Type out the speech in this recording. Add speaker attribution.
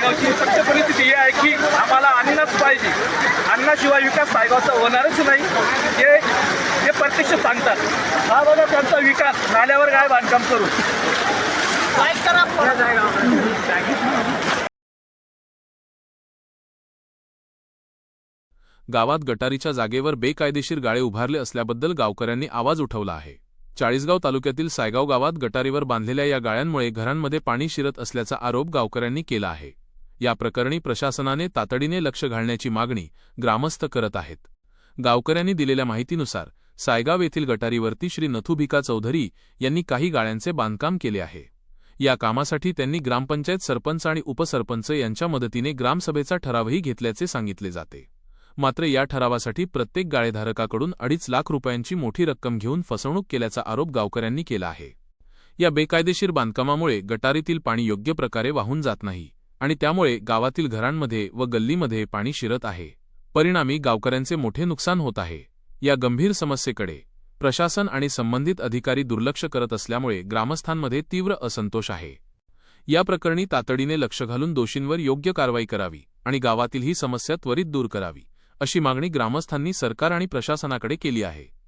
Speaker 1: सायगावची सत्य परिस्थिती ही आहे की आम्हाला अन्नच पाहिजे. अन्नाशिवाय विकास सायगावचा होणारच नाही. हे हे प्रत्यक्ष सांगतात. हा बघा त्यांचा विकास. नाल्यावर काय बांधकाम करू.
Speaker 2: गावात गटारीच्या जागेवर बेकायदेशीर गाळे उभारले असल्याबद्दल गावकऱ्यांनी आवाज उठवला आहे. चाळीसगाव तालुक्यातील सायगाव गावात गटारीवर बांधलेल्या या गाळ्यांमुळे घरांमध्ये पाणी शिरत असल्याचा आरोप गावकऱ्यांनी केला आहे. या प्रकरणी प्रशासनाने तातडीने लक्ष घालण्याची मागणी ग्रामस्थ करत आहेत. गावकऱ्यांनी दिलेल्या माहितीनुसार सायगाव येथील गटारीवरती श्री नथुभिका चौधरी यांनी काही गाळ्यांचे बांधकाम केले आहे. या कामासाठी त्यांनी ग्रामपंचायत सरपंच आणि उपसरपंच यांच्या मदतीने ग्रामसभेचा ठरावही घेतल्याचे सांगितले जाते. मात्र या ठरावासाठी प्रत्येक गाळेधारकाकडून अडीच लाख रुपयांची मोठी रक्कम घेऊन फसवणूक केल्याचा आरोप गावकऱ्यांनी केला आहे. या बेकायदेशीर बांधकामामुळे गटारीतील पाणी योग्य प्रकारे वाहून जात नाही. आणि त्यामुळे गावातील घरांमध्ये व गल्लीमध्ये पाणी शिरत आहे. परिणामी गावकऱ्यांचे मोठे नुकसान होत आहे. या गंभीर समस्येकडे प्रशासन आणि संबंधित अधिकारी दुर्लक्ष करत असल्यामुळे ग्रामस्थांमध्ये तीव्र असंतोष आहे. या प्रकरणी तातडीने लक्ष घालून दोषींवर योग्य कारवाई करावी आणि गावातील ही समस्या त्वरित दूर करावी अशी मागणी ग्रामस्थांनी सरकार आणि प्रशासनाकडे केली आहे.